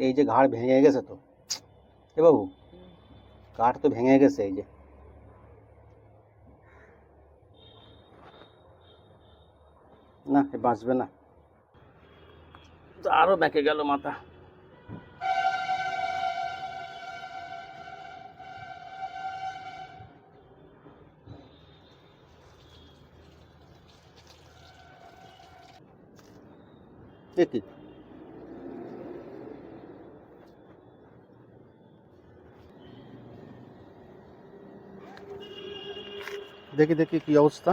এই যে ঘাড় ভেঙে গেছে তো এ বাবু কাঠ তো ভেঙে গেছে এই যে না এ বাঁচবে না তো আরও ব্যাকে গেল মাথা এ দেখি দেখি কি অবস্থা।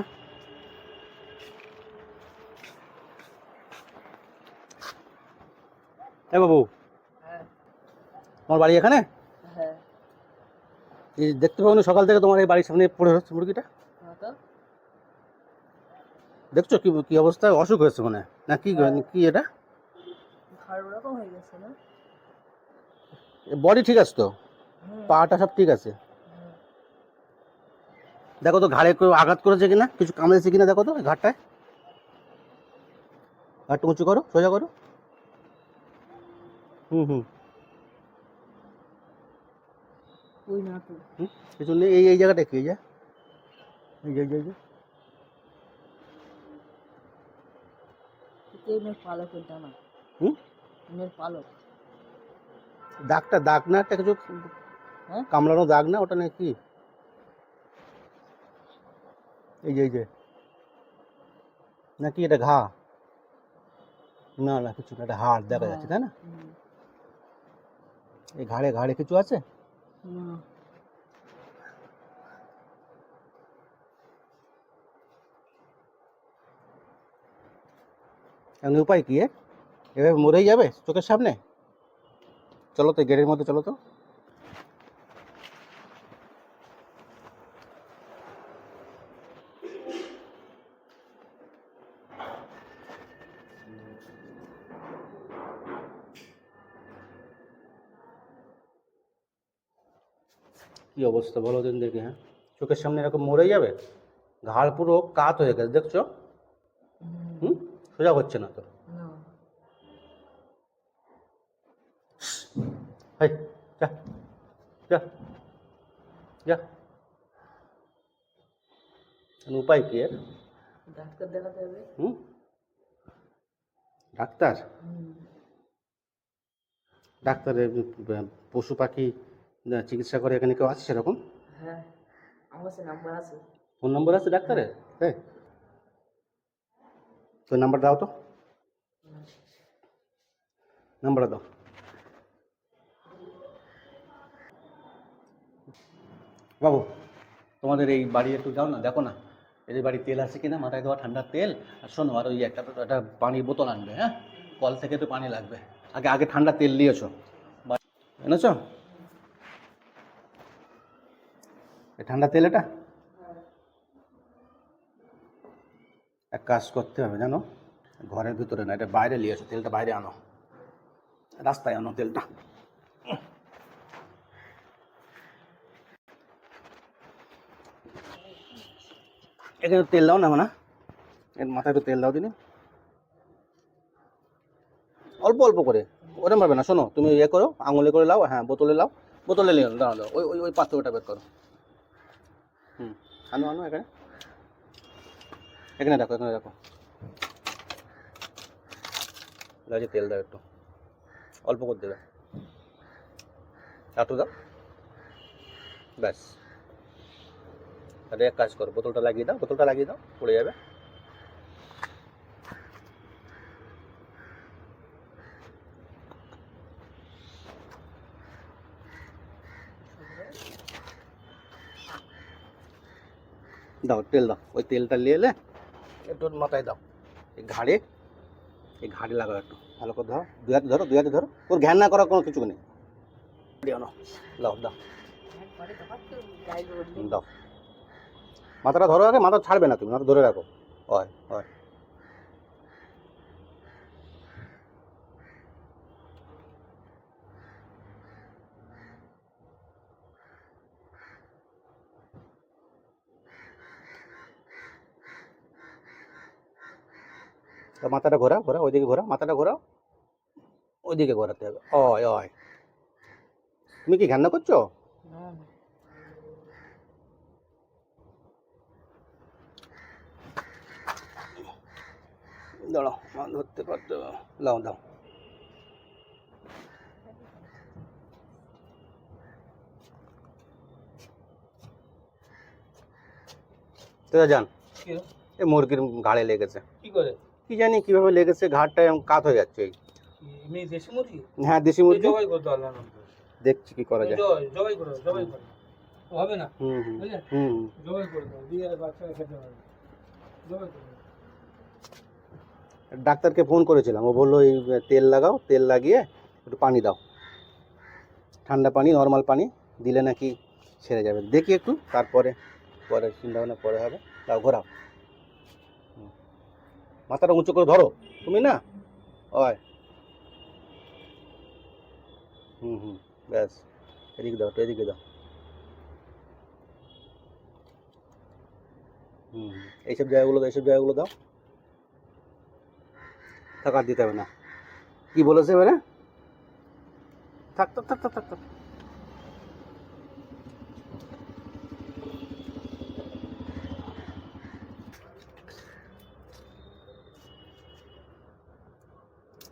এ বাবু হ্যাঁ। তোমার বাড়ি এখানে? হ্যাঁ। দেখতে পাবো সকাল থেকে তোমার এই বাড়ির সামনে পড়ে হচ্ছে মুরগিটা? হ্যাঁ দেখছ কি কি অবস্থা? অসুখ হয়েছে মনে না কি কি এটা? বডি ঠিক আছে তো? পাটা সব ঠিক আছে। দেখো তো ঘাড়ে কেউ আঘাত করেছে কিনা? কিছু কামড়েছে কিনা দেখো তো ঘাটটায় ঘাটটা উঁচু করো সোজা করো। হুম হুম। না তো। হুম কিছু নেই এই এই জায়গাটা কি যে? এই যে এই যে, পালক হুম? পালক। দাগটা দাগ না একটা কিছু হ্যাঁ? কামড়ানো দাগ না ওটা নাকি এই যে এই যে নাকি এটা ঘা না না কিছু না এটা হাড় দেখা যাচ্ছে তাই না হুম, এই ঘাড়ে ঘাড়ে কিছু আছে না এখন উপায় কি এ? এভাবে মরেই যাবে চোখের সামনে চলো তো গেটের মধ্যে চলো তো কি অবস্থা? বলো দিন দেখি হ্যাঁ। চোখের সামনে এরকম মরে যাবে? ঘাড় পুরো কাত হয়ে গেছে দেখছ? হুম, সোজা হচ্ছে না তো। হাই যা যা যা। উপায় কি এর? ডাক্তার দেখাতে হবে। হুম? ডাক্তার? ডাক্তারের পশু পাখি চিকিৎসা করে এখানে কেউ আছে সেরকম? হ্যাঁ আমার নাম্বার আছে। ফোন নম্বর আছে ডাক্তারের? হ্যাঁ। তো নাম্বার দাও তো। নাম্বারটা দাও। বাবু তোমাদের এই বাড়ি একটু যাও না দেখো না। এদের বাড়ি তেল আছে কিনা মাথায় দেওয়া ঠান্ডা তেল। আর শোনো আর ওই একটা একটা পানির বোতল আনবে হ্যাঁ? কল থেকে তো পানি লাগবে। আগে আগে ঠান্ডা তেল নিয়েছো এনেছো এই ঠান্ডা তেল এটা? এক কাজ করতে হবে জানো? ঘরের ভিতরে না, এটা বাইরে নিয়ে এসো, তেলটা বাইরে আনো। রাস্তায় আনো তেলটা। এখানে তেল দাও না, মানা। এর মাথায় একটু তেল দাও দিনি। অল্প অল্প করে। ওরম পারবে না, শোনো, তুমি ইয়ে করো, আঙুলে করে লাও হ্যাঁ বোতলে লাও। বোতলে নিয়ে দাও ওই ওই ওই পাত্রটা বের করো। আনো আনো এখানে। এখানে রাখো এখানে রাখো লাগে তেল দাও একটু। অল্প করে দেবে। একটু দাও। ব্যাস। তাহলে এক কাজ করো, বোতলটা লাগিয়ে দাও, বোতলটা লাগিয়ে দাও, পড়ে যাবে। দাও, তেল দাও। ওই তেলটা নিয়ে এলে একটু মাথায় দাও। এই ঘাড়ে এই ঘাড়ে লাগাও একটু। ভালো করে ধরো। দুই হাতে ধরো, দুই হাতে ধরো। ওর ঘ্যান না করার কোনো কিছু নেই। দিও দাও দাও। মাথাটা ধরো আগে, মাথা ছাড়বে না তুমি, মাথা ধরে রাখো। হয় হয় মাথাটা ঘোরা ঘোরা ওইদিকে ঘোরা মাথাটা ঘোরাও ওইদিকে ঘোরাতে হবে। অয় অয় তুমি কি ঘান্না করছ? দাঁড়াও ধরতে পারতে লাও দাও তো যান। এই মুরগির ঘাড়ে লেগেছে। কি করে? কি জানি কীভাবে লেগেছে ঘাড়টা এরকম কাত হয়ে যাচ্ছে। এই দেশি মুরগি? হ্যাঁ দেশি মুরগি। জবাই করতে দেখছি কি করা যায়। জবাই জবাই করো জবাই করো। হবে না? হুম হুম হুম হুম। জবাই করে দাও দিয়ে বাচ্চারা খেতে পারবে জবাই করে ডাক্তারকে ফোন করেছিলাম। ও বলল এই তেল লাগাও তেল লাগিয়ে একটু পানি দাও। ঠান্ডা পানি নর্মাল পানি দিলে নাকি ছেড়ে যাবে। দেখি একটু তারপরে পরে চিন্তা ভাবনা পরে হবে। তাও ঘোরাও। মাথাটা উঁচু করে ধরো। তুমি না? হয়। হুম হুম, ব্যাস। এদিকে দাও এদিকে দাও। হুম। এইসব জায়গাগুলো এইসব জায়গাগুলো দাও। থাক, আর দিতে হবে না। কি বলেছে এবারে থাক থাক থাক থাক থাক।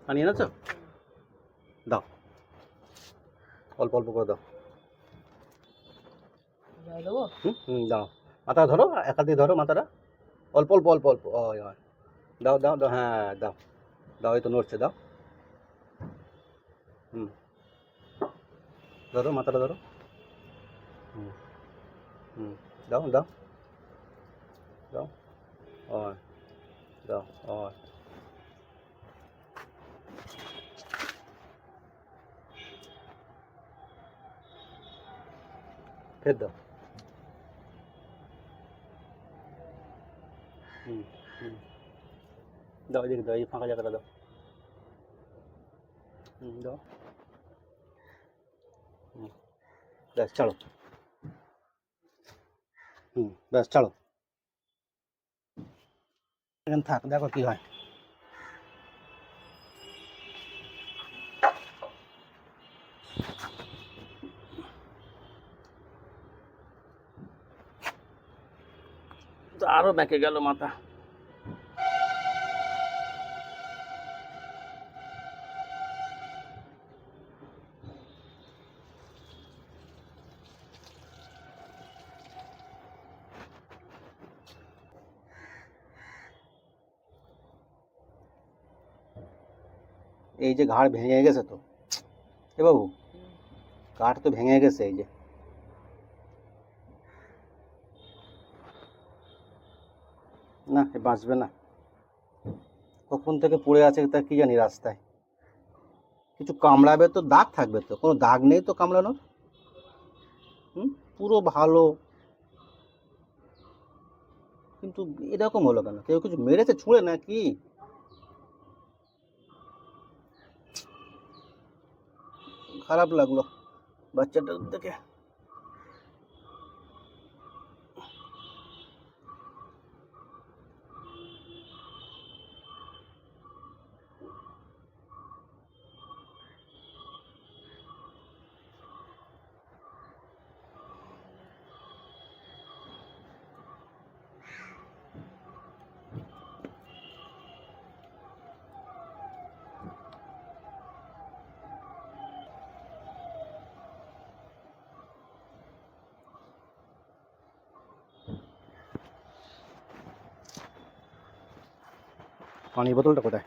পানি এনেছো? দাও। অল্প অল্প করে দাও। হুম হুম দাও। মাথা ধরো একা দিয়ে ধরো মাথাটা। অল্প অল্প অল্প অল্প দাও দাও দাও হ্যাঁ দাও। দাও এই তো নড়ছে দাও। হুম। ধরো মাথাটা ধরো। হুম হুম দাও দাও। দাও দাও ফের দাও হুম হুম দাও এদিকে দাও এই ফাঁকা জায়গাটা দাও হুম দাও হুম ব্যাস ছাড়ো হুম ব্যাস ছাড়ো এখানে থাক দেখো কি হয় তো আরও ব্যাকে গেল মাথা এই যে ঘাড় ভেঙে গেছে তো এ বাবু কাঠ তো ভেঙে গেছে এই যে না, এ বাঁচবে না। কখন থেকে পড়ে আছে তা কি জানি রাস্তায়। কিছু কামড়াবে তো, দাগ থাকবে তো। কোনো দাগ নেই তো কামড়ানোর? হুম, পুরো ভালো। কিন্তু এরকম হলো কেন? কেউ কিছু মেরেছে, ছুঁড়ে না কি? খারাপ লাগল বাচ্চাটার দেখে পানির বোতলটা কোথায়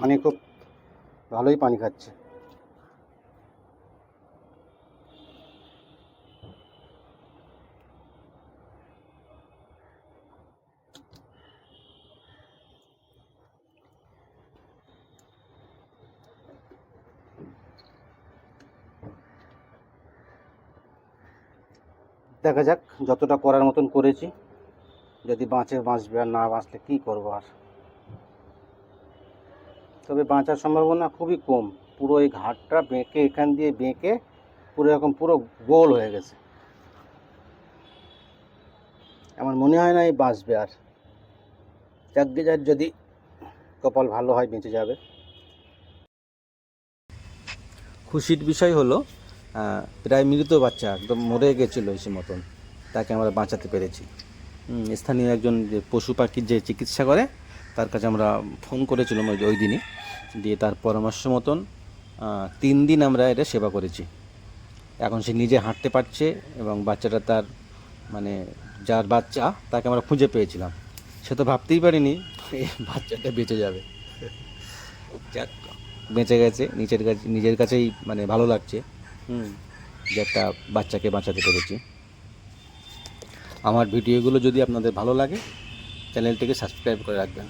পানি খুব ভালোই পানি খাচ্ছে। দেখা যাক, যতটা করার মতন করেছি, যদি বাঁচে বাঁচবে আর না বাঁচলে কী করব আর? তবে বাঁচার সম্ভাবনা খুবই কম। পুরো এই ঘাটটা বেঁকে, এখান দিয়ে বেঁকে পুরো এরকম পুরো গোল হয়ে গেছে। আমার মনে হয় না এই বাঁচবে আর। যাকে যার যদি কপাল ভালো হয় বেঁচে যাবে। খুশির বিষয় হলো প্রায় মৃত বাচ্চা একদম মরে গেছিল সে মতন। তাকে আমরা বাঁচাতে পেরেছি। স্থানীয় একজন পশু পাখির যে চিকিৎসা করে তার কাছে আমরা ফোন করেছিলাম ওই ওই দিনই, দিয়ে তার পরামর্শ মতন তিন দিন আমরা এটা সেবা করেছি। এখন সে নিজে হাঁটতে পারছে এবং বাচ্চাটা তার মানে যার বাচ্চা তাকে আমরা খুঁজে পেয়েছিলাম। সে তো ভাবতেই পারিনি বাচ্চাটা বেঁচে যাবে। যাক, বেঁচে গেছে, নিজের কাছে নিজের কাছেই মানে ভালো লাগছে। হুম, যে একটা বাচ্চাকে বাঁচাতে পেরেছি। আমার ভিডিওগুলো যদি আপনাদের ভালো লাগে, চ্যানেলটিকে সাবস্ক্রাইব করে রাখবেন।